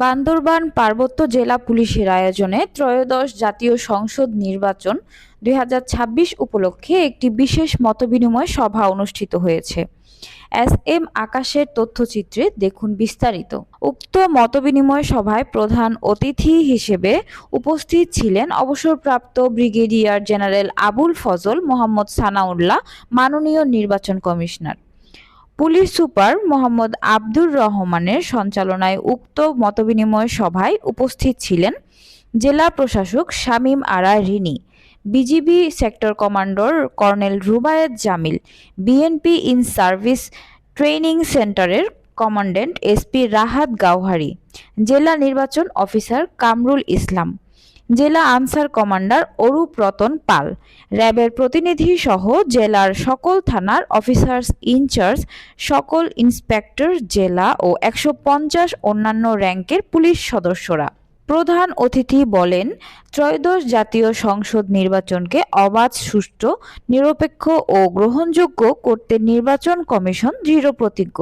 বান্দরবান পার্বত্য জেলা পুলিশের আয়োজনে ত্রয়োদশ জাতীয় সংসদ নির্বাচন দুই হাজার ছাব্বিশ উপলক্ষে একটি বিশেষ মতবিনিময় সভা অনুষ্ঠিত হয়েছে। এস এম আকাশের তথ্যচিত্রে দেখুন বিস্তারিত। উক্ত মতবিনিময় সভায় প্রধান অতিথি হিসেবে উপস্থিত ছিলেন অবসরপ্রাপ্ত ব্রিগেডিয়ার জেনারেল আবুল ফজল, মোহাম্মদ সানাউল্লাহ, মাননীয় নির্বাচন commissioner. Police super Mohammad Abdur রহমানের সঞ্চালনায় উক্ত মতবিনিময় সভায় উপস্থিত ছিলেন জেলা প্রশাসক Shamim Ara Rini, BGB sector commander colonel Rubayet Jamil, BNP in service training সেন্টারের কমান্ড্যান্ট এসপি রাহাত গাওহারি, জেলা নির্বাচন অফিসার কামরুল ইসলাম। জেলা আনসার কমান্ডার অরূপ রতন পাল। র্যাবের প্রতিনিধি সহ জেলার সকল থানার অফিসার্স ইনচার্জ সকল ইন্সপেক্টর জেলা ও একশো পঞ্চাশ অন্যান্য র্যাঙ্কের পুলিশ সদস্যরা। প্রধান অতিথি বলেন, ত্রয়োদশ জাতীয় সংসদ নির্বাচনকে অবাধ, সুষ্ঠু, নিরপেক্ষ ও গ্রহণযোগ্য করতে নির্বাচন কমিশন দৃঢ় প্রতিজ্ঞ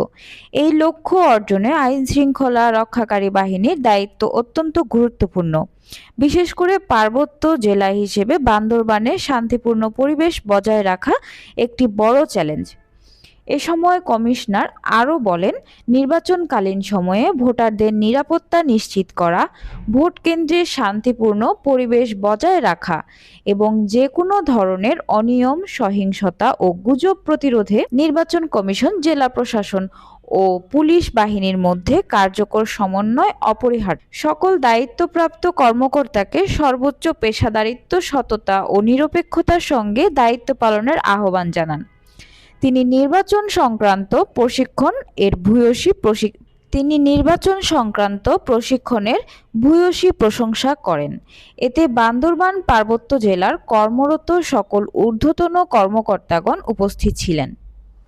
এই লক্ষ্য অর্জনে আইন শৃঙ্খলা রক্ষাকারী বাহিনীর দায়িত্ব অত্যন্ত গুরুত্বপূর্ণ। বিশেষ করে পার্বত্য জেলা হিসেবে বান্দরবানে শান্তিপূর্ণ পরিবেশ বজায় রাখা একটি বড় চ্যালেঞ্জ। এ সময় কমিশনার আরও বলেন, নির্বাচনকালীন সময়ে ভোটারদের নিরাপত্তা নিশ্চিত করা, ভোট কেন্দ্রে শান্তিপূর্ণ পরিবেশ বজায় রাখা এবং যে কোনো ধরনের অনিয়ম, সহিংসতা ও গুজব প্রতিরোধে নির্বাচন কমিশন, জেলা প্রশাসন ও পুলিশ বাহিনীর মধ্যে কার্যকর সমন্বয় অপরিহার্য। সকল দায়িত্বপ্রাপ্ত কর্মকর্তাকে সর্বোচ্চ পেশাদারিত্ব, সততা ও নিরপেক্ষতার সঙ্গে দায়িত্ব পালনের আহ্বান জানান। তিনি নির্বাচন সংক্রান্ত প্রশিক্ষণ এর ভূয়সী প্রশিক তিনি নির্বাচন সংক্রান্ত প্রশিক্ষণের ভূয়সী প্রশংসা করেন। এতে বান্দরবান পার্বত্য জেলার কর্মরত সকল ঊর্ধ্বতন কর্মকর্তাগণ উপস্থিত ছিলেন।